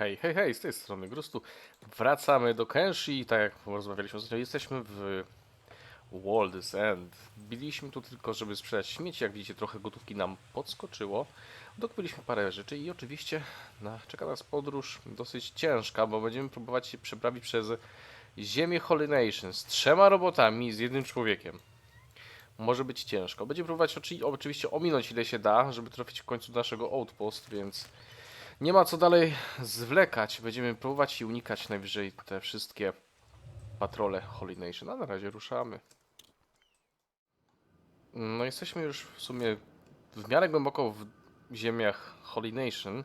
Hej, hej, hej, z tej strony Grustu. Wracamy do Kenshi, tak jak rozmawialiśmy ostatnio, jesteśmy w World's End. Biliśmy tu tylko, żeby sprzedać śmieci, jak widzicie trochę gotówki nam podskoczyło. Dokupiliśmy parę rzeczy i oczywiście na, czeka nas podróż dosyć ciężka, bo będziemy próbować się przeprawić przez ziemię Holy Nation z trzema robotami i z jednym człowiekiem. Może być ciężko. Będziemy próbować oczy, oczywiście ominąć ile się da, żeby trafić w końcu do naszego outpost, więc nie ma co dalej zwlekać. Będziemy próbować i unikać najwyżej te wszystkie patrole Holy Nation. A na razie ruszamy. No jesteśmy już w sumie w miarę głęboko w ziemiach Holy Nation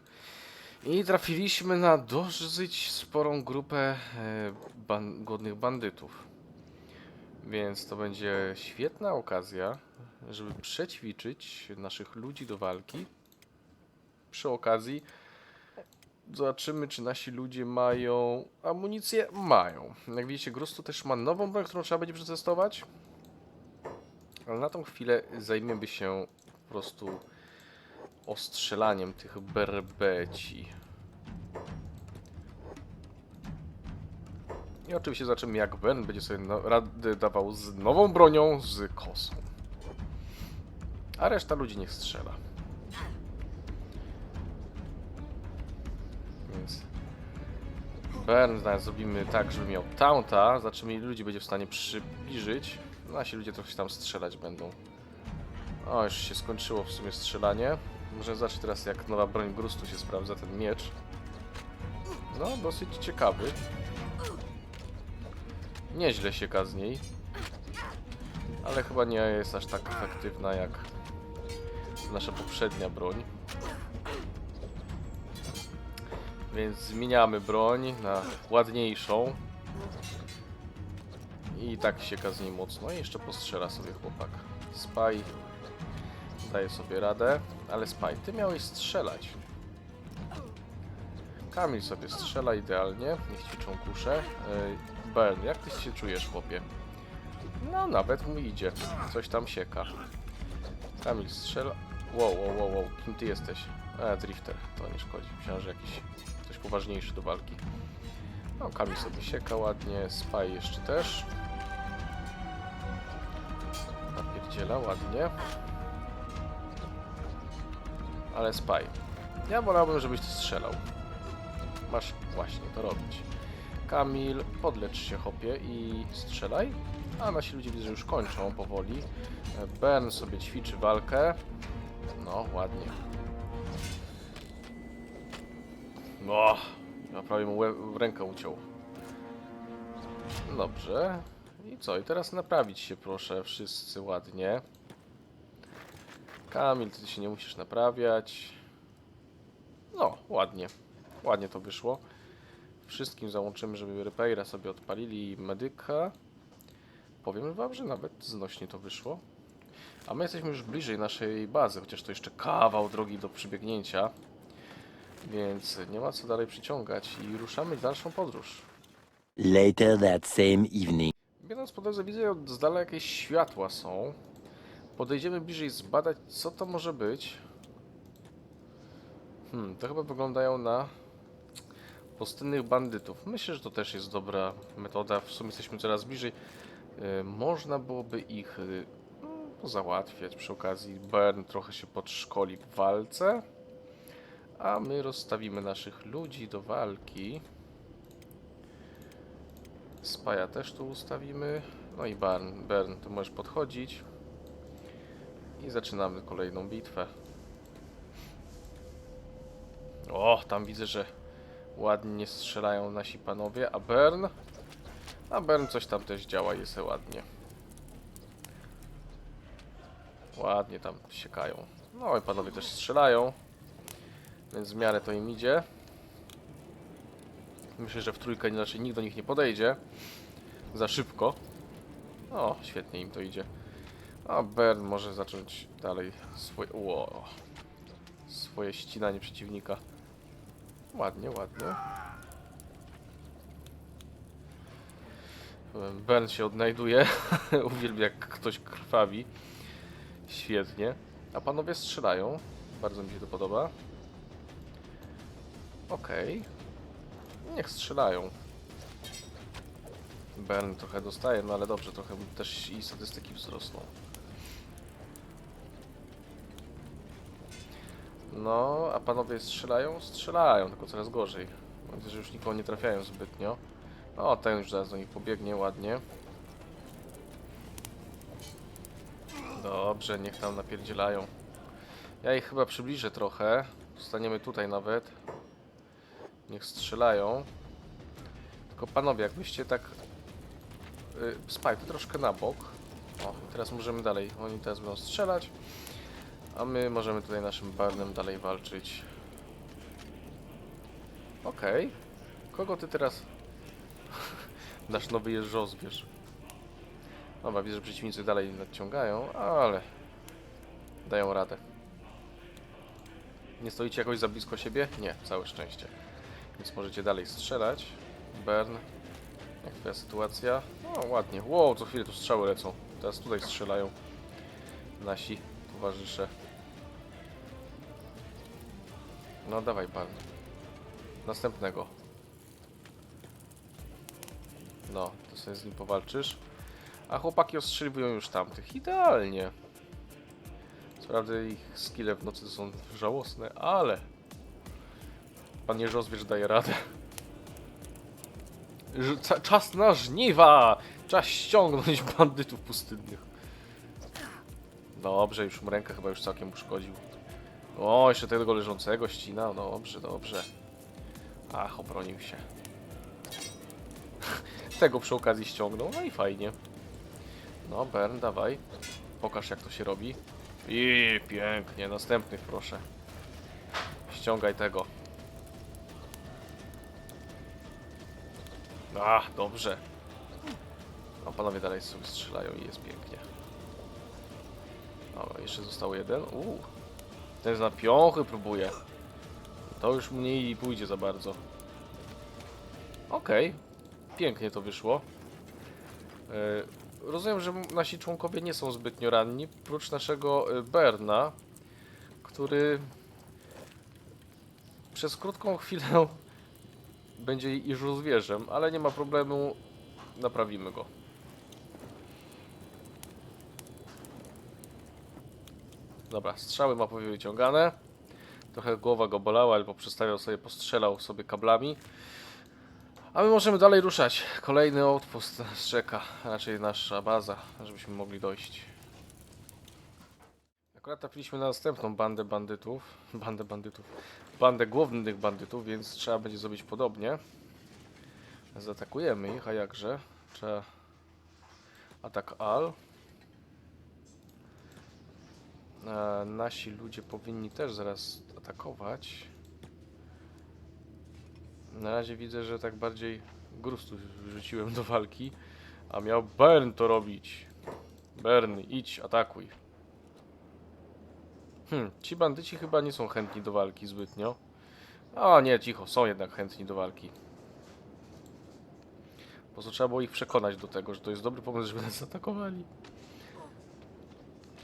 i trafiliśmy na dosyć sporą grupę e, ban godnych bandytów. Więc to będzie świetna okazja, żeby przećwiczyć naszych ludzi do walki. Przy okazji Zobaczymy, czy nasi ludzie mają amunicję. Mają. Jak widzicie, Grustu też ma nową broń, którą trzeba będzie przetestować. Ale na tą chwilę zajmiemy się po prostu ostrzelaniem tych berbeci. I oczywiście zobaczymy, jak Ben będzie sobie no, radę dawał z nową bronią, z kosą. A reszta ludzi niech strzela. Bern zaraz zrobimy tak, żeby miał taunta, zobaczymy ile ludzi będzie w stanie przybliżyć. Nasi ludzie trochę tam strzelać będą. O, już się skończyło w sumie strzelanie. Może zobaczyć teraz jak nowa broń Grustu się sprawdza, ten miecz. No, dosyć ciekawy. Nieźle sieka z niej. Ale chyba nie jest aż tak efektywna jak nasza poprzednia broń. Więc zmieniamy broń na ładniejszą. I tak sieka z niej mocno. I jeszcze postrzela sobie chłopak. Spy daje sobie radę, ale Spy, ty miałeś strzelać. Kamil sobie strzela idealnie. Niech ćwiczą kusze. Bern, jak ty się czujesz, chłopie? No, nawet mu idzie. Coś tam sieka. Kamil strzela. Wow, wow, wow, wow. Kim ty jesteś? E, drifter. To nie szkodzi. Myślałem, że jakiś poważniejszy do walki. No, Kamil sobie sieka ładnie. Spy jeszcze też. Napierdziela ładnie. Ale Spy. Ja wolałbym, żebyś ty strzelał. Masz właśnie to robić. Kamil, podlecz się hopie i strzelaj. A nasi ludzie widzę, że już kończą powoli. Ben sobie ćwiczy walkę. No, ładnie. No, ja prawie mu rękę uciął. Dobrze. I co? I teraz naprawić się proszę wszyscy ładnie. Kamil, ty się nie musisz naprawiać. No, ładnie. Ładnie to wyszło. Wszystkim załączymy, żeby repaira sobie odpalili medyka. Powiem wam, że nawet znośnie to wyszło. A my jesteśmy już bliżej naszej bazy, chociaż to jeszcze kawał drogi do przybiegnięcia. Więc nie ma co dalej przyciągać i ruszamy w dalszą podróż. Later that same evening. Biorąc po drodze widzę od z dala jakieś światła są. Podejdziemy bliżej zbadać co to może być. Hmm, to chyba wyglądają na pustynnych bandytów. Myślę, że to też jest dobra metoda. W sumie jesteśmy coraz bliżej. Yy, można byłoby ich yy, no, załatwiać przy okazji. Bern trochę się podszkoli w walce. A my rozstawimy naszych ludzi do walki. Spaja też tu ustawimy. No i Barn, Bern, tu możesz podchodzić. I zaczynamy kolejną bitwę. O, tam widzę, że ładnie strzelają nasi panowie, a Bern... A Bern coś tam też działa, jest ładnie. Ładnie tam siekają. No i panowie też strzelają. Więc w miarę to im idzie. Myślę, że w trójkę inaczej nikt do nich nie podejdzie. Za szybko. O, świetnie im to idzie. A Bern może zacząć dalej swoje... Ło, swoje ścinanie przeciwnika. Ładnie, ładnie. Bern się odnajduje. Uwielbiam jak ktoś krwawi. Świetnie. A panowie strzelają. Bardzo mi się to podoba. Okej. Niech strzelają. Bern trochę dostaje, no ale dobrze, trochę też i statystyki wzrosną. No, a panowie strzelają? Strzelają, tylko coraz gorzej. Mam nadzieję, że już nikogo nie trafiają zbytnio. O, ten już zaraz do nich pobiegnie ładnie. Dobrze, niech tam napierdzielają. Ja ich chyba przybliżę trochę. Staniemy tutaj nawet. Niech strzelają. Tylko panowie, jakbyście tak... Yy, Spike, ty troszkę na bok. O, teraz możemy dalej. Oni teraz będą strzelać. A my możemy tutaj naszym Barnem dalej walczyć. Okej. Kogo ty teraz... Nasz nowy jeżdżozbierz. Dobra, widzę, że przeciwnicy dalej nadciągają, ale... Dają radę. Nie stoicie jakoś za blisko siebie? Nie, całe szczęście. Więc możecie dalej strzelać. Bern. Jak twoja sytuacja? O, ładnie. Wow, co chwilę tu strzały lecą. Teraz tutaj strzelają nasi towarzysze. No dawaj pan. Następnego. No, to sobie z nim powalczysz. A chłopaki ostrzeliwują już tamtych. Idealnie. Co prawda ich skille w nocy są żałosne, ale... Pan Jeżozwierz daje radę. Ż- Czas na żniwa! Czas ściągnąć bandytów pustynnych. Dobrze, już mu rękę chyba już całkiem uszkodził. O, jeszcze tego leżącego ścina. Dobrze, dobrze. Ach, obronił się. Tego przy okazji ściągnął, no i fajnie. No, Bern, dawaj. Pokaż jak to się robi. I pięknie, następnych proszę. Ściągaj tego. A, dobrze. No, panowie dalej sobie strzelają i jest pięknie. Dobra, jeszcze został jeden. Uuu. Ten na piąchy próbuje. To już mniej pójdzie za bardzo. Okej. Pięknie to wyszło. E, rozumiem, że nasi członkowie nie są zbytnio ranni, prócz naszego e, Berna, który przez krótką chwilę będzie już zwierzem, ale nie ma problemu, naprawimy go. Dobra, strzały ma wyciągane. Trochę głowa go bolała, ale poprzestawiał sobie, postrzelał sobie kablami. A my możemy dalej ruszać. Kolejny outpost nas czeka, raczej nasza baza, żebyśmy mogli dojść. Akurat trafiliśmy na następną bandę bandytów. Bandę bandytów. Bandę głównych bandytów, więc trzeba będzie zrobić podobnie. Zaatakujemy ich, a jakże? Trzeba... Atak AL. E, nasi ludzie powinni też zaraz atakować. Na razie widzę, że tak bardziej grustu rzuciłem do walki, a miał Bern to robić. Bern, idź, atakuj. Hm, ci bandyci chyba nie są chętni do walki zbytnio. O nie, cicho, są jednak chętni do walki. Po prostu trzeba było ich przekonać do tego, że to jest dobry pomysł, żeby nas zaatakowali.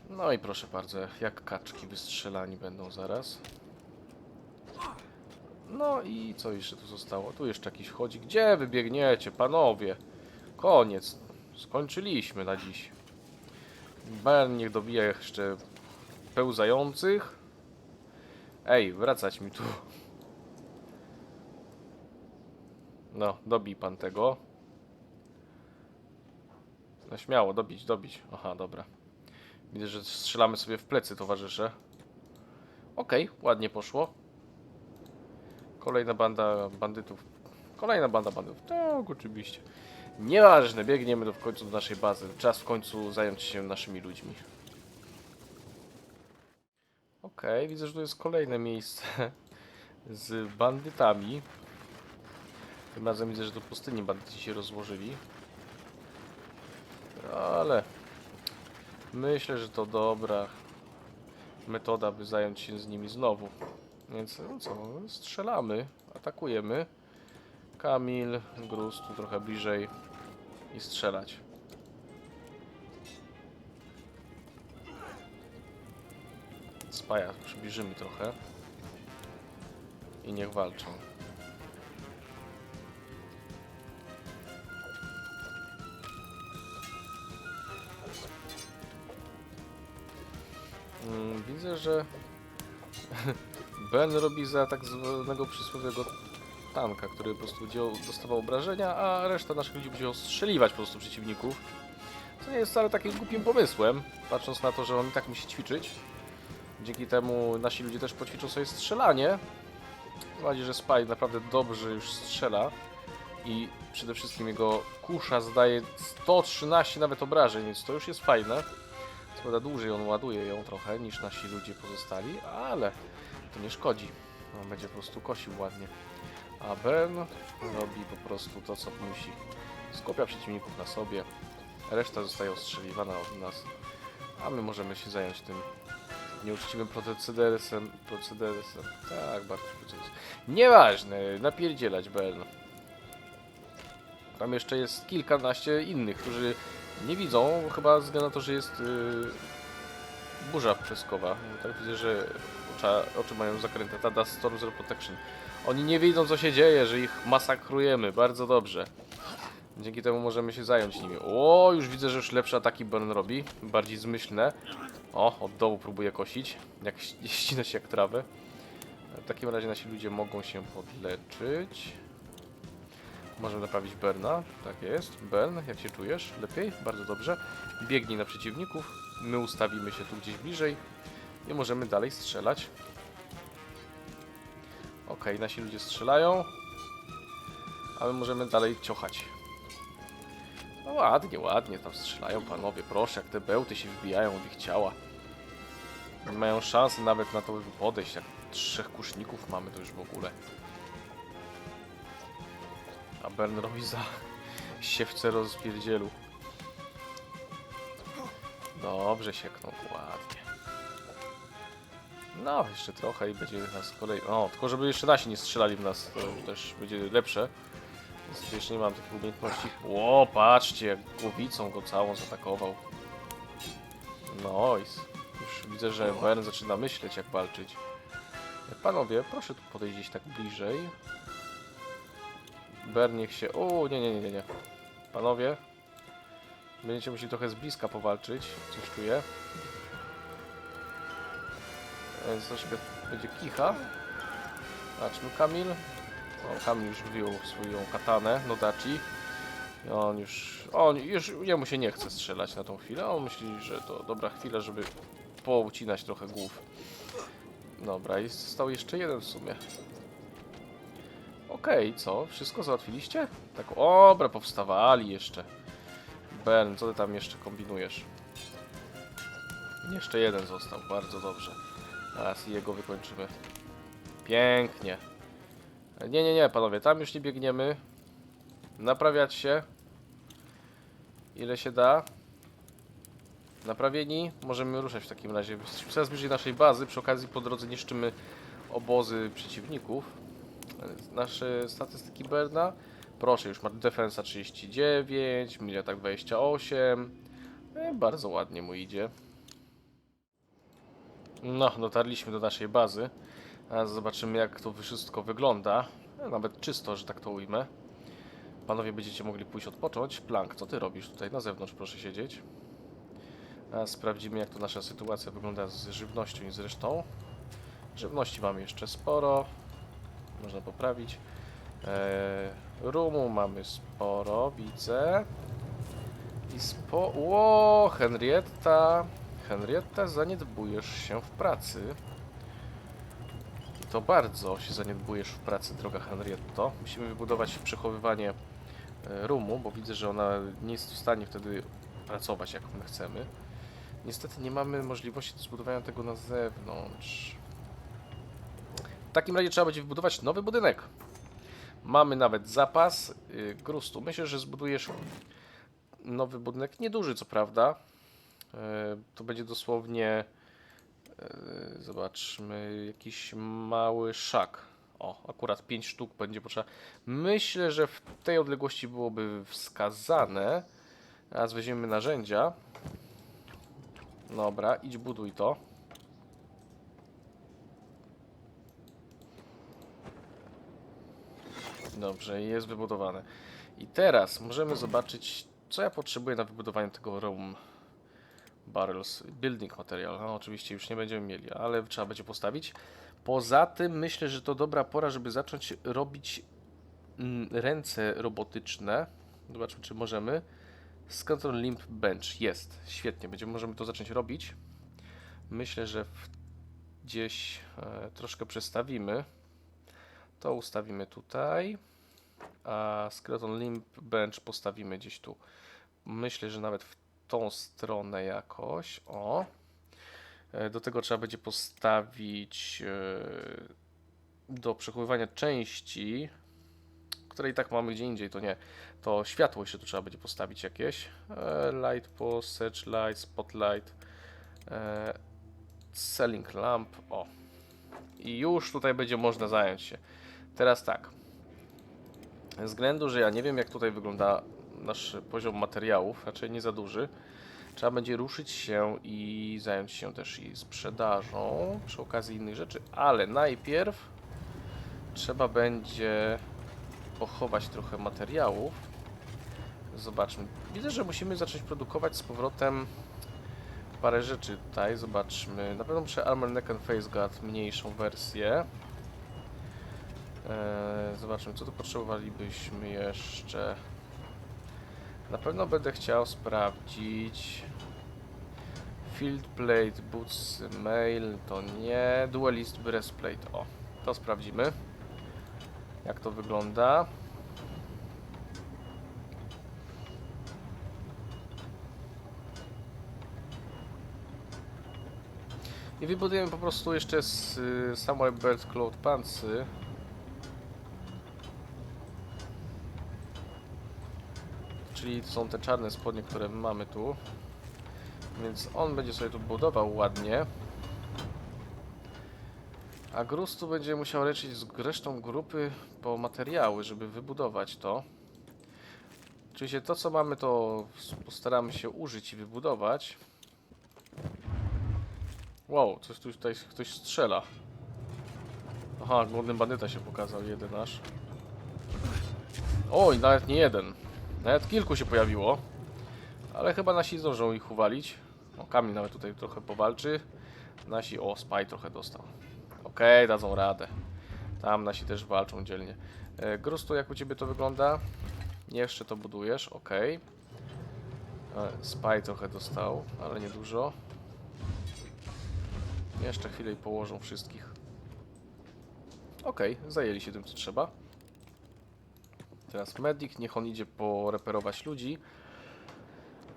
No i proszę bardzo, jak kaczki wystrzelani będą zaraz. No i co jeszcze tu zostało? Tu jeszcze jakiś chodzi. Gdzie wy biegniecie, panowie? Koniec. Skończyliśmy na dziś. Bern niech dobija jeszcze pełzających. Ej, wracać mi tu. No, dobij pan tego. No śmiało, dobić, dobić. Aha, dobra. Widzę, że strzelamy sobie w plecy, towarzysze. Okej, ładnie poszło. Kolejna banda bandytów. Kolejna banda bandytów. Tak, oczywiście. Nieważne, biegniemy do, w końcu do naszej bazy. Czas w końcu zająć się naszymi ludźmi. Okej, widzę, że tu jest kolejne miejsce z bandytami. Tym razem widzę, że do pustyni bandyci się rozłożyli. Ale myślę, że to dobra metoda, by zająć się z nimi znowu. Więc no co, strzelamy, atakujemy. Kamil, Gruz tu trochę bliżej i strzelać. paja przybliżymy trochę. I niech walczą. Mm, widzę, że Ben robi za tak zwanego przysłowiowego tanka, który po prostu dostawał obrażenia, a reszta naszych ludzi będzie ostrzeliwać po prostu przeciwników. Co nie jest wcale takim głupim pomysłem, patrząc na to, że on i tak musi ćwiczyć. Dzięki temu nasi ludzie też poćwiczą sobie strzelanie. Bardziej, że Spy naprawdę dobrze już strzela i przede wszystkim jego kusza zdaje 113 nawet obrażeń, więc to już jest fajne. Co prawda dłużej on ładuje ją trochę niż nasi ludzie pozostali, ale to nie szkodzi. On będzie po prostu kosił ładnie. A Ben robi po prostu to, co musi. Skupia przeciwników na sobie, reszta zostaje ostrzeliwana od nas, a my możemy się zająć tym nieuczciwym procedersem. procedersem. Tak, bardzo procedersem. Nieważne, napierdzielać Ben. Tam jeszcze jest kilkanaście innych, którzy nie widzą, chyba ze względu na to, że jest yy, burza pyskowa. Tak widzę, że ocza, oczy mają zakręte. Tada Storm Zero Protection. Oni nie widzą, co się dzieje, że ich masakrujemy. Bardzo dobrze. Dzięki temu możemy się zająć nimi. O, już widzę, że już lepsze ataki Burn robi. Bardziej zmyślne. O, od dołu próbuje kosić. Jak ści- ścinać jak trawę. W takim razie nasi ludzie mogą się podleczyć. Możemy naprawić Berna. Tak jest. Bern, jak się czujesz? Lepiej? Bardzo dobrze. Biegnij na przeciwników. My ustawimy się tu gdzieś bliżej. I możemy dalej strzelać. Okej, nasi ludzie strzelają. A my możemy dalej ciochać. No ładnie, ładnie tam strzelają panowie. Proszę, jak te bełty się wbijają w ich ciała. Nie mają szansy nawet na to, by podejść. Jak trzech kuszników mamy, to już w ogóle. A Bern robi za siewce rozpierdzielu. Dobrze sieknął, ładnie. No, jeszcze trochę i będzie nas kolej. O, tylko żeby jeszcze nasi nie strzelali w nas, to też będzie lepsze. Niestety jeszcze nie mam takich umiejętności. Ło, patrzcie, jak głowicą go całą zaatakował. S- już widzę, że Bern zaczyna myśleć, jak walczyć. Panowie, proszę tu podejść gdzieś tak bliżej. Bern niech się... O, nie, nie, nie, nie. Panowie, będziecie musieli trochę z bliska powalczyć, coś czuję. Więc troszkę będzie kicha. Zobaczmy, Kamil. O, Kamil już wyjął swoją katanę, Nodachi. I on już... On już... Jemu się nie chce strzelać na tą chwilę. On myśli, że to dobra chwila, żeby poucinać trochę głów. Dobra, i został jeszcze jeden w sumie. Okej, co? Wszystko załatwiliście? Tak, dobra, powstawali jeszcze. Ben, co ty tam jeszcze kombinujesz? Jeszcze jeden został, bardzo dobrze. Teraz jego wykończymy. Pięknie. Nie, nie, nie, panowie, tam już nie biegniemy. Naprawiać się. Ile się da. Naprawieni, możemy ruszać w takim razie. Jesteśmy coraz bliżej naszej bazy, przy okazji po drodze niszczymy obozy przeciwników. Nasze statystyki Berna. Proszę, już ma defensa 39, milia tak 28. E, bardzo ładnie mu idzie. No, dotarliśmy do naszej bazy. Zobaczymy jak to wszystko wygląda. E, Nawet czysto, że tak to ujmę. Panowie będziecie mogli pójść odpocząć. Plank, co ty robisz tutaj na zewnątrz? Proszę siedzieć. A sprawdzimy jak to nasza sytuacja wygląda z żywnością i z resztą. Żywności mamy jeszcze sporo. Można poprawić. Eee, rumu mamy sporo, widzę. I spo... Ło, Henrietta. Henrietta, zaniedbujesz się w pracy. To bardzo się zaniedbujesz w pracy, droga Henrietto. Musimy wybudować przechowywanie e, rumu, bo widzę, że ona nie jest w stanie wtedy pracować jak my chcemy. Niestety nie mamy możliwości zbudowania tego na zewnątrz. W takim razie trzeba będzie wybudować nowy budynek. Mamy nawet zapas yy, grustu. Myślę, że zbudujesz nowy budynek. Nieduży, co prawda. Yy, to będzie dosłownie. Yy, zobaczmy, jakiś mały szak. O, akurat 5 sztuk będzie potrzeba. Myślę, że w tej odległości byłoby wskazane. Teraz weźmiemy narzędzia. Dobra, idź buduj to. Dobrze, jest wybudowane. I teraz możemy zobaczyć, co ja potrzebuję na wybudowanie tego room. Barrels, building material. No, oczywiście już nie będziemy mieli, ale trzeba będzie postawić. Poza tym myślę, że to dobra pora, żeby zacząć robić mm, ręce robotyczne. Zobaczmy, czy możemy. Skeleton Limb Bench jest. Świetnie, będziemy możemy to zacząć robić. Myślę, że gdzieś e, troszkę przestawimy. To ustawimy tutaj. A Skeleton Limb Bench postawimy gdzieś tu. Myślę, że nawet w tą stronę jakoś. O. E, Do tego trzeba będzie postawić e, do przechowywania części, które i tak mamy gdzie indziej, to nie. To światło jeszcze tu trzeba będzie postawić jakieś. E, Light post, searchlight, spotlight, selling lamp. O. I już tutaj będzie można zająć się. Teraz tak. Z względu, że ja nie wiem jak tutaj wygląda nasz poziom materiałów, raczej nie za duży, trzeba będzie ruszyć się i zająć się też i sprzedażą przy okazji innych rzeczy, ale najpierw trzeba będzie pochować trochę materiałów. Zobaczmy. Widzę, że musimy zacząć produkować z powrotem parę rzeczy tutaj. Zobaczmy. Na pewno muszę Armor Neck and Face Guard, mniejszą wersję. Eee, zobaczmy, co tu potrzebowalibyśmy jeszcze. Na pewno będę chciał sprawdzić Field Plate, Boots, Mail, to nie. Duelist Breastplate, o, to sprawdzimy. Jak to wygląda. I wybudujemy po prostu jeszcze z y, Samurai Cloud Pantsy. Czyli są te czarne spodnie, które mamy tu. Więc on będzie sobie tu budował ładnie. A Grus tu będzie musiał lecieć z resztą grupy po materiały, żeby wybudować to. Oczywiście to co mamy to postaramy się użyć i wybudować. Wow, coś tu tutaj ktoś strzela. Aha, głodny bandyta się pokazał, jeden aż. Oj, nawet nie jeden. Nawet kilku się pojawiło. Ale chyba nasi zdążą ich uwalić. O, Kamil nawet tutaj trochę powalczy. Nasi, o, Spy trochę dostał. Okej, dadzą radę. Tam nasi też walczą dzielnie. E, Grustu, jak u Ciebie to wygląda? Jeszcze to budujesz, okej. E, Spy trochę dostał, ale nie dużo. Jeszcze chwilę i położą wszystkich. Okej, zajęli się tym co trzeba. Teraz medic, niech on idzie poreperować ludzi.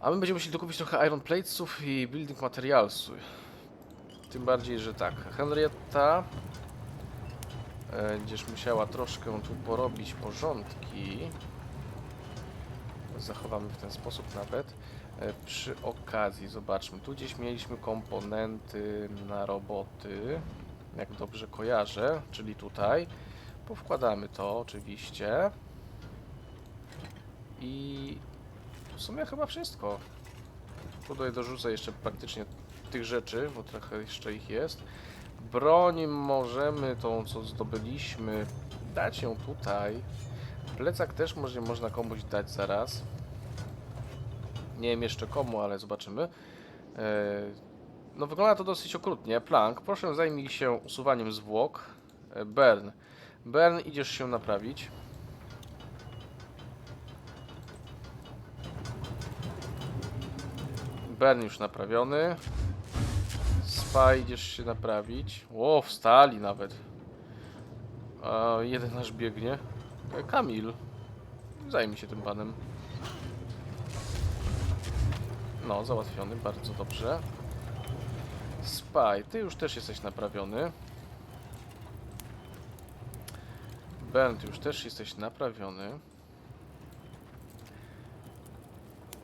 A my będziemy musieli dokupić trochę iron platesów i building materials. Tym bardziej, że tak, Henrietta e, będziesz musiała troszkę tu porobić porządki. Zachowamy w ten sposób nawet. E, przy okazji, zobaczmy, tu gdzieś mieliśmy komponenty na roboty, jak dobrze kojarzę, czyli tutaj. Powkładamy to oczywiście. I w sumie chyba wszystko. Tutaj dorzucę jeszcze praktycznie tych rzeczy, bo trochę jeszcze ich jest. Broń możemy tą, co zdobyliśmy, dać ją tutaj. Plecak też może można komuś dać zaraz. Nie wiem jeszcze komu, ale zobaczymy. Eee, No wygląda to dosyć okrutnie. Plank, proszę zajmij się usuwaniem zwłok. E, Bern. Bern, idziesz się naprawić. Bern już naprawiony. Spy idziesz się naprawić. Ło, wstali nawet. A jeden nasz biegnie. E, Kamil. Zajmij się tym panem. No, załatwiony, bardzo dobrze. Spy, ty już też jesteś naprawiony. Bernd, już też jesteś naprawiony.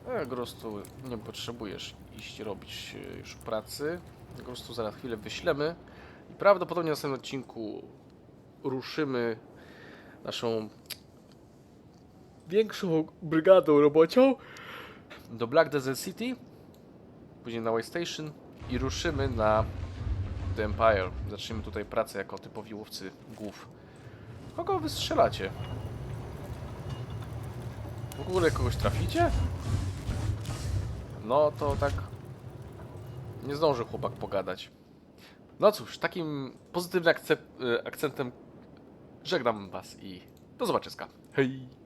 E, Grostu, nie potrzebujesz iść robić e, już pracy. Grostu zaraz chwilę wyślemy. I prawdopodobnie w następnym odcinku ruszymy naszą większą brygadą robocią do Black Desert City, później na Way Station i ruszymy na The Empire. Zaczniemy tutaj pracę jako typowi łowcy głów. Kogo wy strzelacie? W ogóle kogoś traficie? No to tak Nie zdąży chłopak pogadać. No cóż, takim pozytywnym e, akcentem żegnam was i do zobaczyska. Hej!